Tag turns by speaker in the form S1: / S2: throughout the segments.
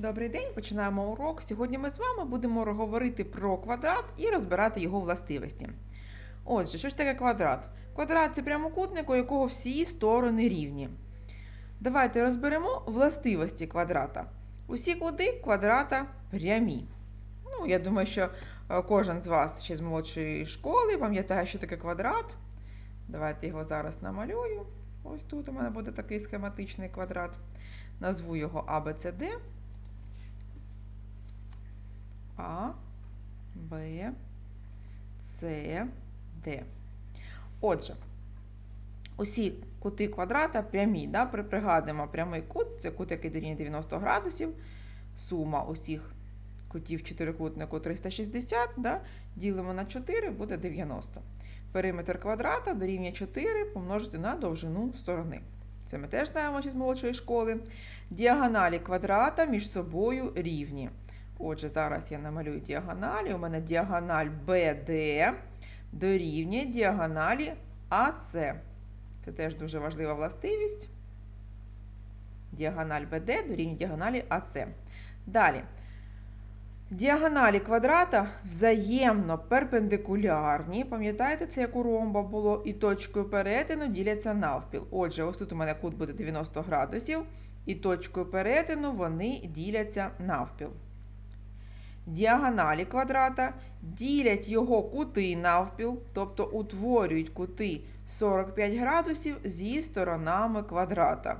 S1: Добрий день, починаємо урок. Сьогодні ми з вами будемо говорити про квадрат і розбирати його властивості. Отже, що ж таке квадрат? Квадрат це прямокутник, у якого всі сторони рівні. Давайте розберемо властивості квадрата. Усі кути квадрата прямі. Ну, я думаю, що е, кожен з вас ще з молодшої школи пам'ятає, що таке квадрат. Давайте його зараз намалюю. Ось тут у мене буде такий схематичний квадрат. Назву його ABCD. А, Б, С, Д. Отже, усі кути квадрата прямі. Да? Пригадуємо прямий кут, це кут, який дорівнює 90 градусів. Сума усіх кутів чотирикутнику 360, да? ділимо на 4, буде 90. Периметр квадрата дорівнює 4 помножити на довжину сторони. Це ми теж знаємо з молодшої школи. Діагоналі квадрата між собою рівні. Отже, зараз я намалюю діагоналі. У мене діагональ BD дорівнює діагоналі AC. Це теж дуже важлива властивість. Діагональ BD дорівнює діагоналі AC. Далі. Діагоналі квадрата взаємно перпендикулярні. Пам'ятаєте, це як у ромба було, і точкою перетину діляться навпіл. Отже, ось тут у мене кут буде 90 градусів, і точкою перетину вони діляться навпіл. Діагоналі квадрата ділять його кути навпіл, тобто утворюють кути 45 градусів зі сторонами квадрата.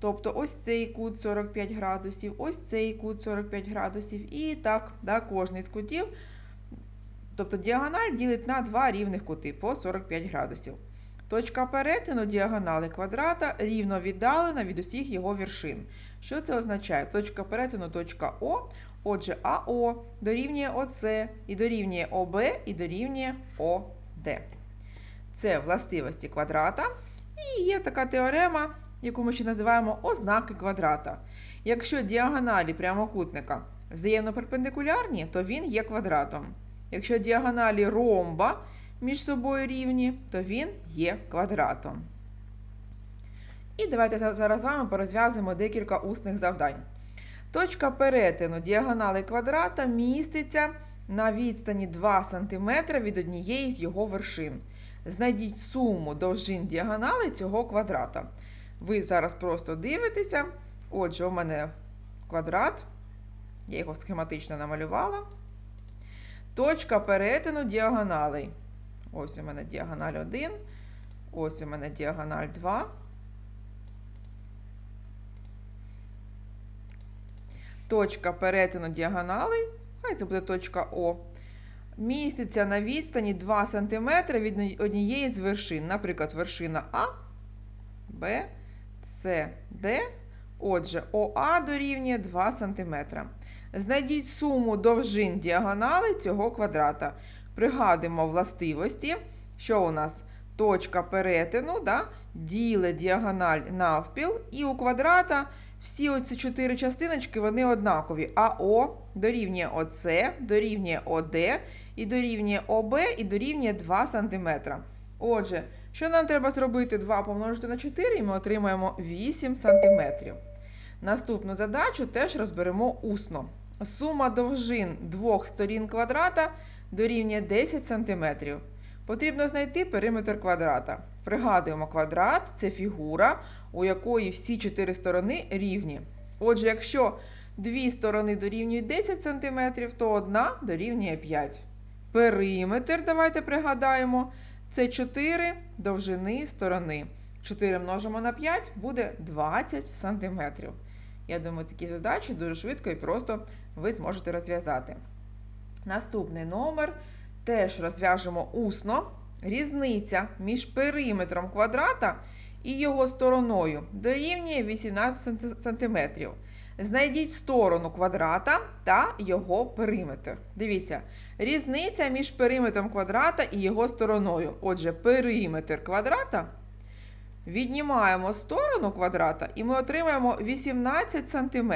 S1: Тобто ось цей кут 45 градусів, ось цей кут 45 градусів, і так, да, кожний з кутів. Тобто діагональ ділить на два рівних кути по 45 градусів. Точка перетину діагонали квадрата рівно віддалена від усіх його вершин. Що це означає? Точка перетину точка О. Отже, АО дорівнює ОС, і дорівнює ОБ, і дорівнює ОД. Це властивості квадрата. І є така теорема, яку ми ще називаємо ознаки квадрата. Якщо діагоналі прямокутника взаємно перпендикулярні, то він є квадратом. Якщо діагоналі ромба між собою рівні, то він є квадратом. І давайте зараз з вами порозв'язуємо декілька усних завдань. Точка перетину діагонали квадрата міститься на відстані 2 см від однієї з його вершин. Знайдіть суму довжин діагонали цього квадрата. Ви зараз просто дивитеся. Отже, у мене квадрат. Я його схематично намалювала. Точка перетину діагоналей. Ось у мене діагональ 1. Ось у мене діагональ 2. Точка перетину діагоналей, хай це буде точка О, міститься на відстані 2 см від однієї з вершин. Наприклад, вершина А, Б, С, Д. Отже, ОА дорівнює 2 см. Знайдіть суму довжин діагонали цього квадрата. Пригадуємо властивості, що у нас точка перетину да, ділить діагональ навпіл, і у квадрата всі оці чотири частиночки вони однакові. АО дорівнює ОС, дорівнює ОД, і дорівнює ОБ, і дорівнює 2 см. Отже, що нам треба зробити? 2 помножити на 4, і ми отримаємо 8 см. Наступну задачу теж розберемо усно. Сума довжин двох сторін квадрата дорівнює 10 см. Потрібно знайти периметр квадрата. Пригадуємо, квадрат це фігура, у якої всі чотири сторони рівні. Отже, якщо дві сторони дорівнюють 10 см, то одна дорівнює 5. Периметр, давайте пригадаємо, це 4 довжини сторони. 4 множимо на 5 буде 20 см. Я думаю, такі задачі дуже швидко і просто ви зможете розв'язати. Наступний номер теж розв'яжемо усно. Різниця між периметром квадрата і його стороною дорівнює 18 см. Знайдіть сторону квадрата та його периметр. Дивіться, різниця між периметром квадрата і його стороною. Отже, периметр квадрата віднімаємо сторону квадрата і ми отримаємо 18 см.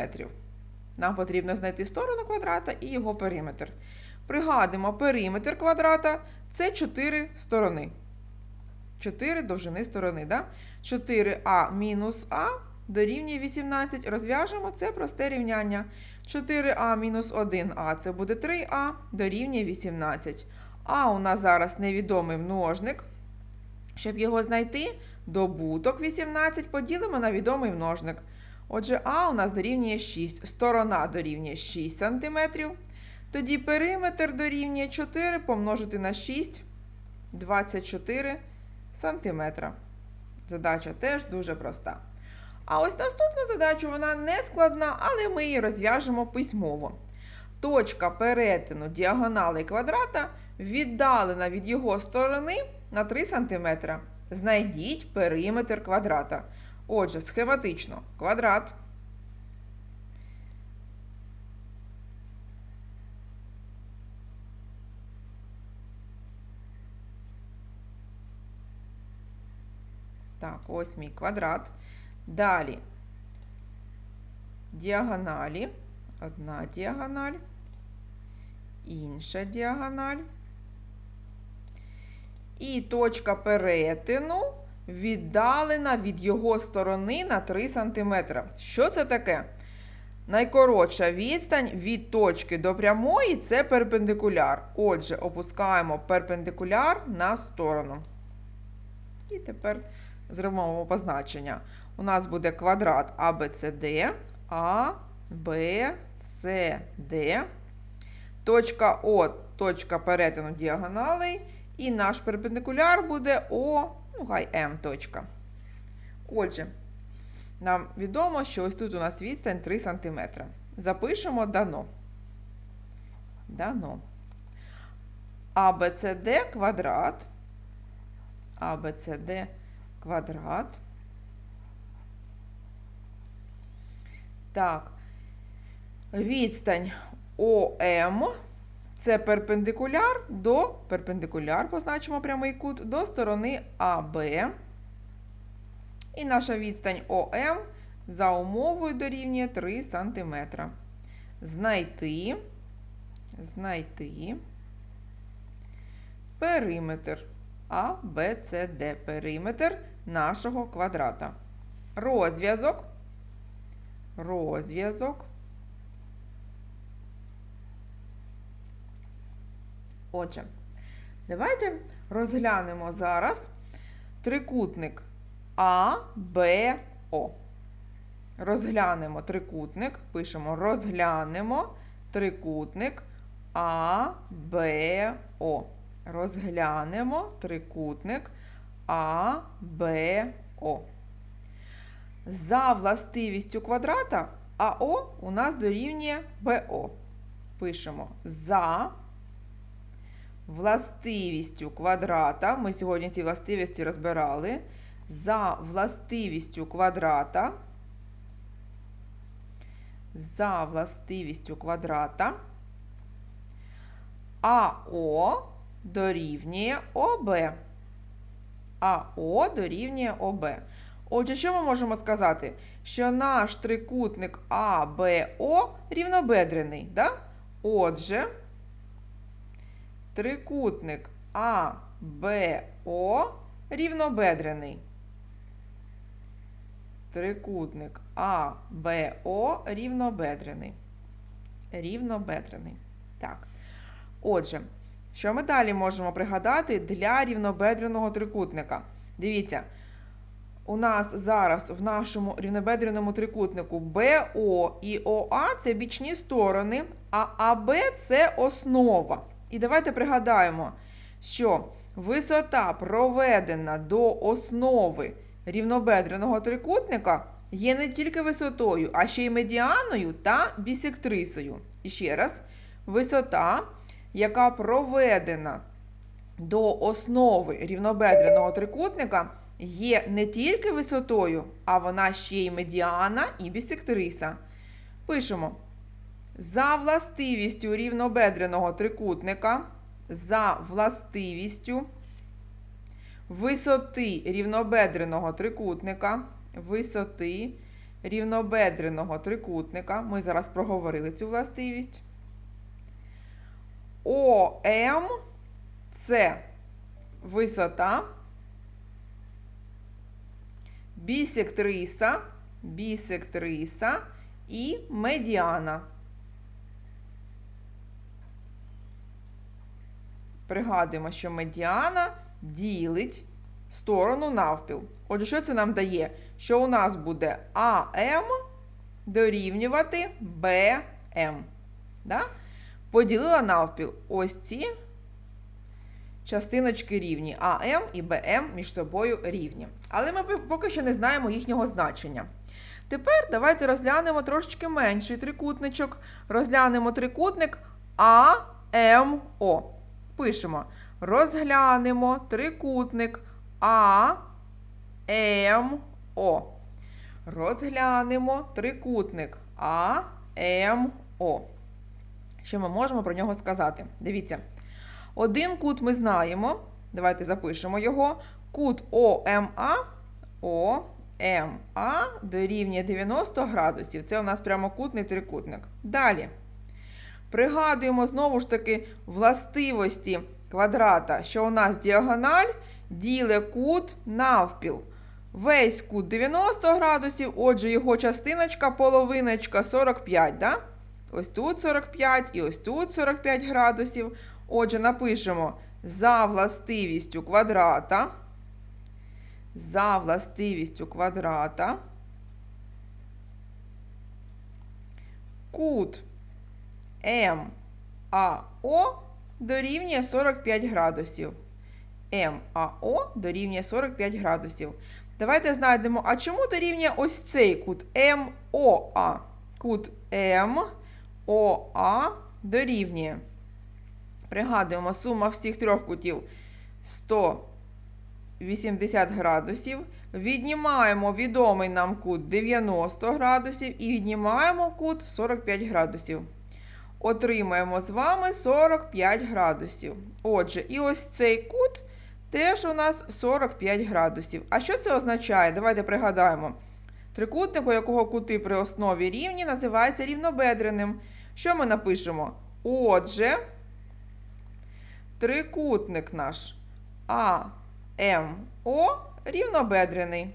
S1: Нам потрібно знайти сторону квадрата і його периметр. Пригадуємо, периметр квадрата це 4 сторони. 4 довжини сторони. Да? 4а мінус А дорівнює 18. Розв'яжемо це просте рівняння. 4а мінус 1а це буде 3а дорівнює 18. А у нас зараз невідомий множник. Щоб його знайти, добуток 18 поділимо на відомий множник. Отже, А у нас дорівнює 6, сторона дорівнює 6 см. Тоді периметр дорівнює 4 помножити на 6 24 см. Задача теж дуже проста. А ось наступна задача, вона не складна, але ми її розв'яжемо письмово. Точка перетину діагонали квадрата віддалена від його сторони на 3 см. Знайдіть периметр квадрата. Отже, схематично квадрат. Ось мій квадрат. Далі діагоналі. Одна діагональ, інша діагональ. І точка перетину віддалена від його сторони на 3 см. Що це таке? Найкоротша відстань від точки до прямої це перпендикуляр. Отже, опускаємо перпендикуляр на сторону. І тепер зробимо позначення. У нас буде квадрат ABCD, А, Б, С, Д. Точка О, точка перетину діагоналей. І наш перпендикуляр буде О, ну хай М точка. Отже, нам відомо, що ось тут у нас відстань 3 см. Запишемо дано. Дано. ABCD квадрат. ABCD квадрат. Так. Відстань ОМ це перпендикуляр до перпендикуляр, позначимо прямий кут, до сторони АБ. І наша відстань ОМ за умовою дорівнює 3 см. Знайти, знайти периметр А, Б, С, Д. Периметр нашого квадрата. Розв'язок. Розв'язок. Отже, давайте розглянемо зараз трикутник А, Б, О. Розглянемо трикутник, пишемо розглянемо трикутник А, Б, О. Розглянемо трикутник А, Б, О. За властивістю квадрата АО у нас дорівнює БО. Пишемо за властивістю квадрата. Ми сьогодні ці властивості розбирали. За властивістю квадрата. За властивістю квадрата. АО дорівнює ОБ. АО дорівнює ОБ. Отже, що ми можемо сказати? Що наш трикутник АБО рівнобедрений. Да? Отже, трикутник АБО рівнобедрений. Трикутник АБО рівнобедрений. Рівнобедрений. Так. Отже, що ми далі можемо пригадати для рівнобедреного трикутника? Дивіться. У нас зараз в нашому рівнобедреному трикутнику БО і ОА це бічні сторони, а АБ це основа. І давайте пригадаємо, що висота, проведена до основи рівнобедреного трикутника, є не тільки висотою, а ще й медіаною та бісектрисою. І ще раз, висота, яка проведена до основи рівнобедреного трикутника є не тільки висотою, а вона ще й медіана і бісектриса. Пишемо. За властивістю рівнобедреного трикутника, за властивістю висоти рівнобедреного трикутника, висоти рівнобедреного трикутника, ми зараз проговорили цю властивість. ОМ це висота бісектриса, бісектриса і медіана. Пригадуємо, що медіана ділить сторону навпіл. Отже, що це нам дає? Що у нас буде АМ дорівнювати БМ. Да? Поділила навпіл. Ось ці частиночки рівні. АМ і БМ між собою рівні. Але ми поки що не знаємо їхнього значення. Тепер давайте розглянемо трошечки менший трикутничок. Розглянемо трикутник АМО. Пишемо. Розглянемо трикутник АМО. Розглянемо трикутник АМО. Що ми можемо про нього сказати? Дивіться. Один кут ми знаємо. Давайте запишемо його. Кут ОМА. ОМА дорівнює 90 градусів. Це у нас прямокутний трикутник. Далі. Пригадуємо знову ж таки властивості квадрата, що у нас діагональ діле кут навпіл. Весь кут 90 градусів, отже, його частиночка, половиночка 45. Да? Ось тут 45 і ось тут 45 градусів. Отже, напишемо за властивістю квадрата. За властивістю квадрата. Кут МАО дорівнює 45 градусів. МАО дорівнює 45 градусів. Давайте знайдемо, а чому дорівнює ось цей кут МОА? Кут МОА дорівнює. Пригадуємо, сума всіх трьох кутів 180 градусів. Віднімаємо відомий нам кут 90 градусів і віднімаємо кут 45 градусів. Отримаємо з вами 45 градусів. Отже, і ось цей кут теж у нас 45 градусів. А що це означає? Давайте пригадаємо. Трикутник, у якого кути при основі рівні, називається рівнобедреним. Що ми напишемо? Отже, трикутник наш АМО рівнобедрений.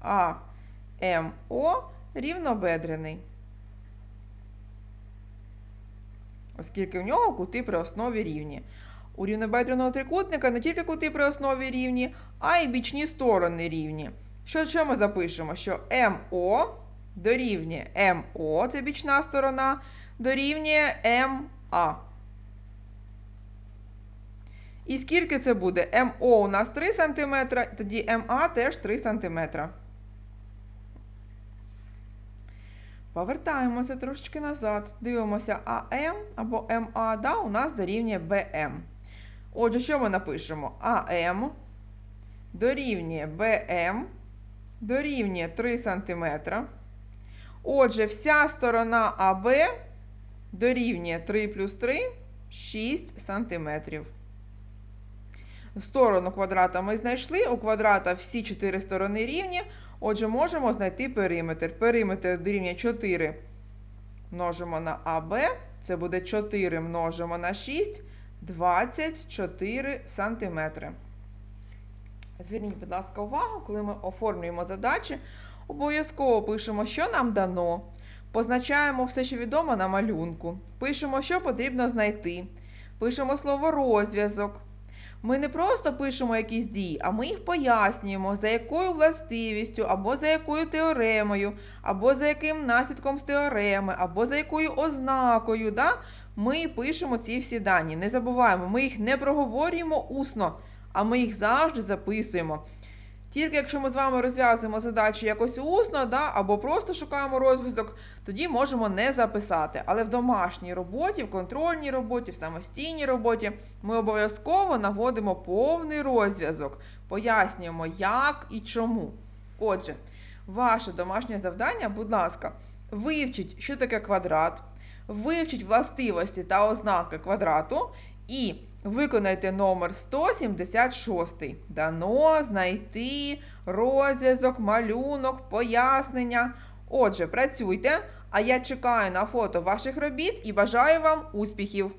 S1: АМО рівнобедрений. Оскільки в нього кути при основі рівні. У рівнобедреного трикутника не тільки кути при основі рівні, а й бічні сторони рівні. Що, що ми запишемо? Що МО дорівнює МО, це бічна сторона, дорівнює МА. І скільки це буде? МО у нас 3 см, тоді МА теж 3 см. Повертаємося трошечки назад. Дивимося АМ або МА, да, у нас дорівнює БМ. Отже, що ми напишемо? АМ дорівнює БМ дорівнює 3 см. Отже, вся сторона АБ дорівнює 3 плюс 3 6 см. Сторону квадрата ми знайшли. У квадрата всі 4 сторони рівні. Отже, можемо знайти периметр. Периметр дорівнює 4 множимо на АБ. Це буде 4 множимо на 6, 24 см. Зверніть, будь ласка, увагу, коли ми оформлюємо задачі, обов'язково пишемо, що нам дано. Позначаємо все, що відомо на малюнку. Пишемо, що потрібно знайти. Пишемо слово розв'язок. Ми не просто пишемо якісь дії, а ми їх пояснюємо, за якою властивістю, або за якою теоремою, або за яким наслідком з теореми, або за якою ознакою. Да? Ми пишемо ці всі дані. Не забуваємо, ми їх не проговорюємо усно, а ми їх завжди записуємо. Тільки якщо ми з вами розв'язуємо задачі якось усно, да, або просто шукаємо розв'язок, тоді можемо не записати. Але в домашній роботі, в контрольній роботі, в самостійній роботі ми обов'язково наводимо повний розв'язок, пояснюємо, як і чому. Отже, ваше домашнє завдання, будь ласка, вивчіть, що таке квадрат, вивчіть властивості та ознаки квадрату і Виконайте номер 176. Дано знайти розв'язок, малюнок, пояснення. Отже, працюйте, а я чекаю на фото ваших робіт і бажаю вам успіхів!